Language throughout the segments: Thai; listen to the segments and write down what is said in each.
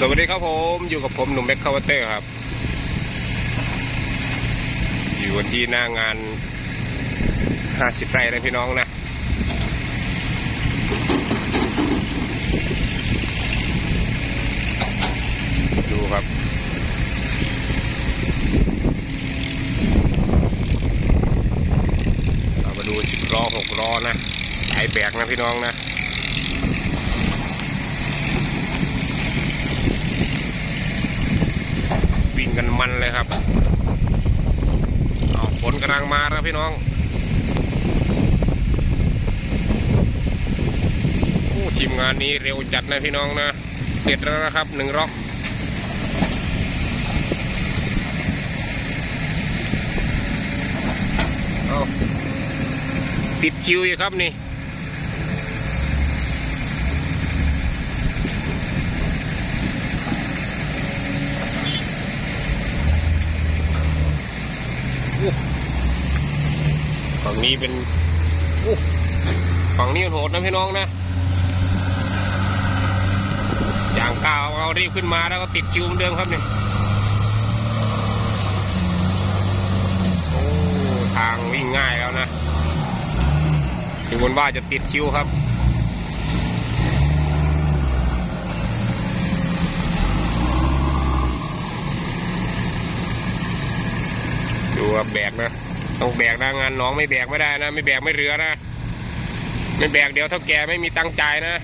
สวัสดีครับผมอยู่กับผมหนุ่มแบ็คคาวเตอร์ครับ อยู่วันที่หน้างาน 50 ไร่นะพี่น้องนะ ดูครับเรามาดูสิบล้อหกล้อนะ สายแบกนะพี่น้องนะ วิ่ง กันมันเลยครับฝนกำลังมาแล้วพี่น้องโอ้ทีมงานนี้เร็วจัดนะพี่น้องนะ เสร็จแล้วนะครับหนึ่งร็อกติดคิวอยู่ครับนี่ นี้เป็นฝั่งนี้โหดนะพี่น้องนะ อย่างก้าวเอารีบขึ้นมาแล้วก็ติดคิวเหมือนเดิมครับเนี่ยโอ้ทางวิ่งง่ายแล้วนะถึงบนว่าจะติดคิวครับดูว่าแบกนะ ต้องแบกนะงานน้องไม่แบกไม่ได้นะ ไม่แบกไม่เหลือนะ ไม่แบกเดี๋ยวเท่าแกไม่มีตังค์จ่ายนะ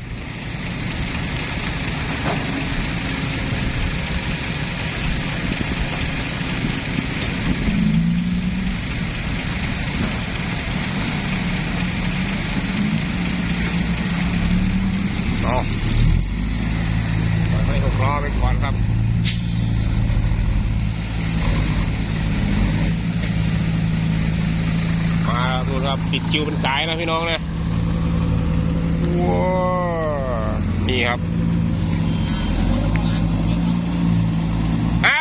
เอาปล่อยให้หกล้อไปก่อนครับ มาับปิดคิวเป็นสายนะพี่น้องนะว้าวนี่ครับอะ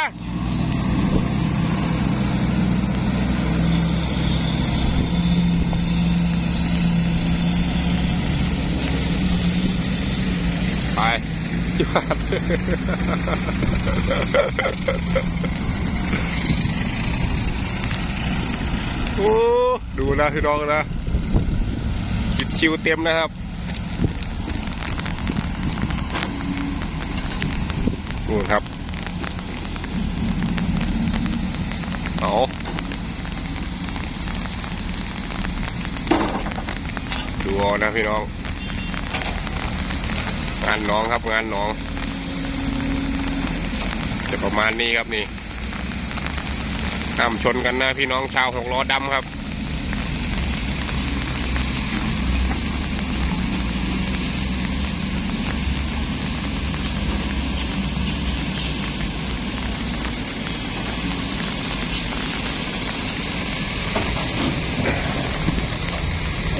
ไปจวดโอ้ ดูนะพี่น้องนะสิคิวเต็มนะครับ นู่นครับเอาดูเอานะพี่น้อง งานน้องครับงานน้อง จะประมาณนี้ครับนี่ห้ามชนกันนะพี่น้องชาวหกล้อดำครับ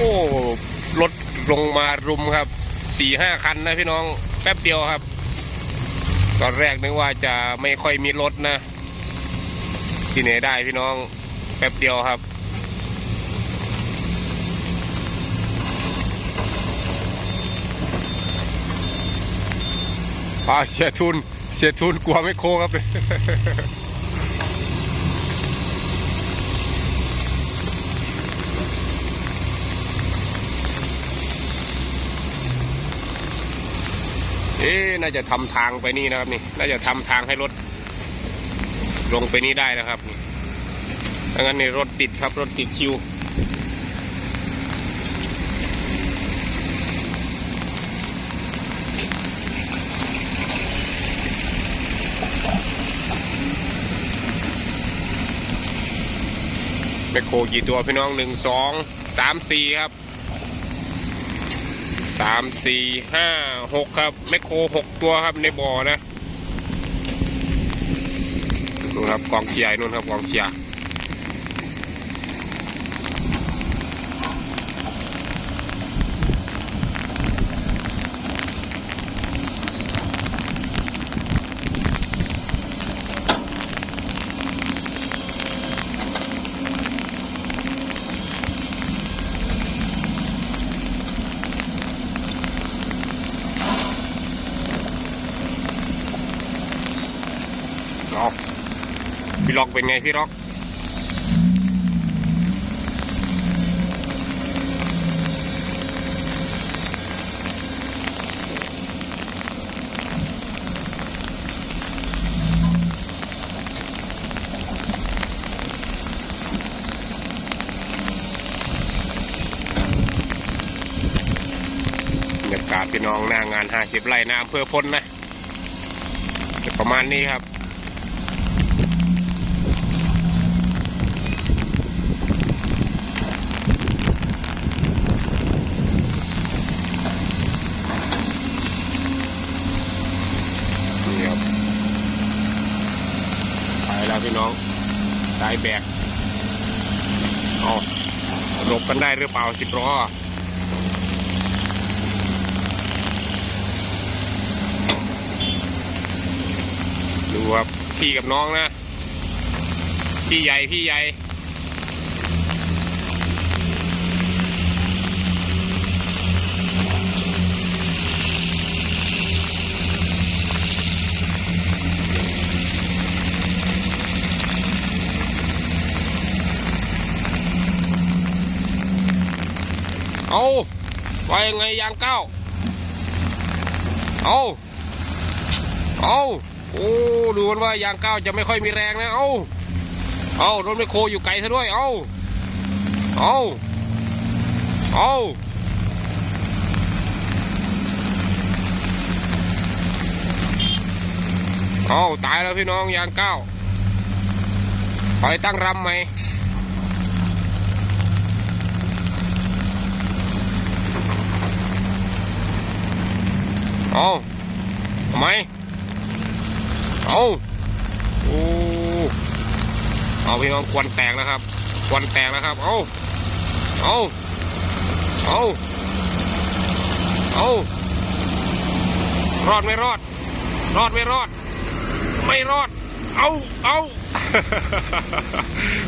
อ้รถลงมารุมครับสี่ห้าคันนะพี่น้องแป๊บเดียวครับ ตอนแรกนึกว่าจะไม่ค่อยมีรถนะ ที่ไหนได้พี่น้องแป๊บเดียวครับอาเสียทุน เสียทุนกลัวไม่โคครับ เอ๊น่าจะทำทางไปนี่นะครับนี่ น่าจะทำทางให้รถ ลงไปนี้ได้นะครับนี่ถ้างั้นในรถติดครับรถติดคิวแมคโครกี่ตัวพี่น้องหนึ่งสองสามสี่ครับ สามสี่ห้าหกครับแมคโครหกตัวครับในบ่อนะดูครับกองเขียนู่นครับกองเขีย ร์เอาพี่ล็อกเป็นไงพี่ล็อกบรรยากาศพี่น้องหน้างานห้าสิบไร่นะอำเภอพลนะ จะประมาณนี้ครับ นี่ครับไปแล้วพี่น้อง ได้แบกเอาหลบกันได้หรือเปล่าสิบล้อดูครับพี่กับน้องนะ พี่ใหญ่ พี่ใหญ่ เอาว่ายังไงยางเก้าเอาเอาโอ้ดูมันว่ายางเก้าจะไม่ค่อยมีแรงนะเอาเอารถไมคโคอยู่ไกลซะด้วยเอาเอาเอาเอาตายแล้วพี่น้องยางเก้าคอยตั้งรำไหม เอาทำไมเอาโอ้เอาพี่น้องควันแตกแล้วครับควันแตกแล้วครับ เอาเอาเอาเอารอดไม่รอด รอดไม่รอด ไม่รอด เอาเอา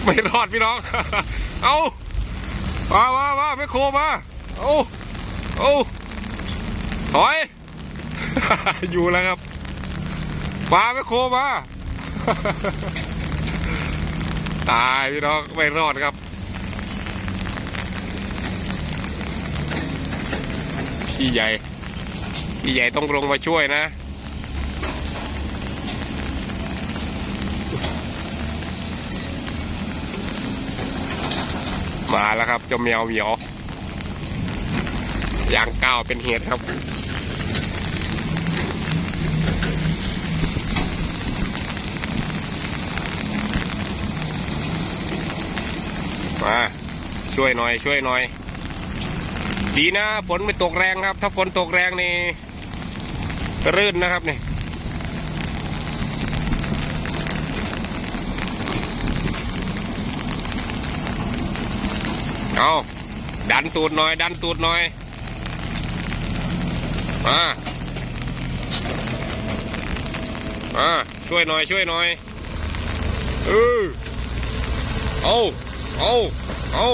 ไม่รอดพี่น้อง เอามามามาไม่โคมา เอาเอาถอย อยู่แล้วครับมาไม่โครมาตายพี่น้องไม่รอดครับพี่ใหญ่พี่ใหญ่ต้องลงมาช่วยนะมาแล้วครับเจ้าแมวเหมียว ยางก้าวเป็นเหตุครับ มาช่วยหน่อย ช่วยหน่อย ดีนะฝนไม่ตกแรงครับ ถ้าฝนตกแรงนี่รื่นนะครับนี่เอาดันตูดหน่อย ดันตูดหน่อยมามาช่วยหน่อย ช่วยหน่อยเออเอา เอาเอา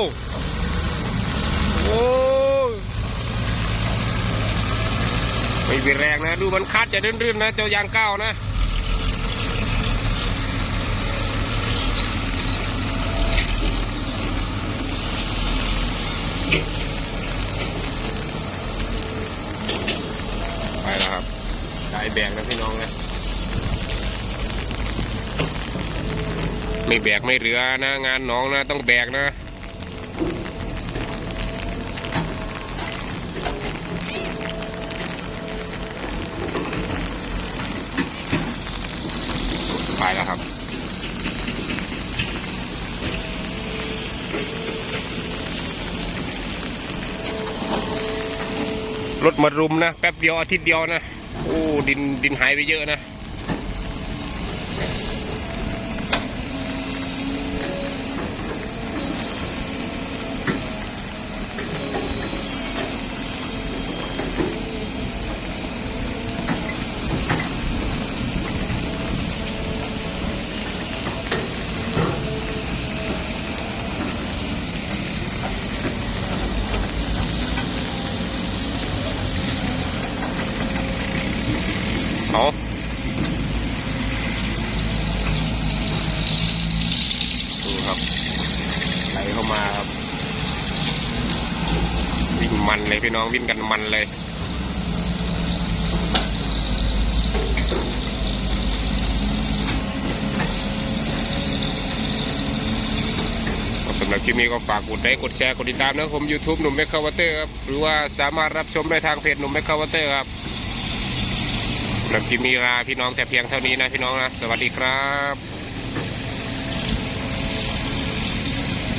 โอ้ไม่มีแรงนะ ดูมันคัดจะรื่นๆนะ เจ้ายางก้าวนะไปแล้วครับได้แบกนะพี่น้องนะ ไม่แบกไม่เหลือนะงานน้องนะต้องแบกนะไปแล้วครับรถมารุมนะ แป๊บเดียวอาทิตย์เดียวนะ โอ้ ดินดินหายไปเยอะนะ เอาครับไหลเข้ามาครับ วิ่งมันเลยพี่น้องวิ่งกันมันเลยสำหรับคลิปนี้ก็ฝากกดไลค์กดแชร์กดติดตามนะผม YouTube หนุ่มแมคคาวเตอร์ครับ หรือว่าสามารถรับชมได้ทางเพจหนุ่มแมคคาวเตอร์ครับ สำหรับคลิปนี้ลาพี่น้องแต่เพียงเท่านี้นะพี่น้องนะ สวัสดีครับ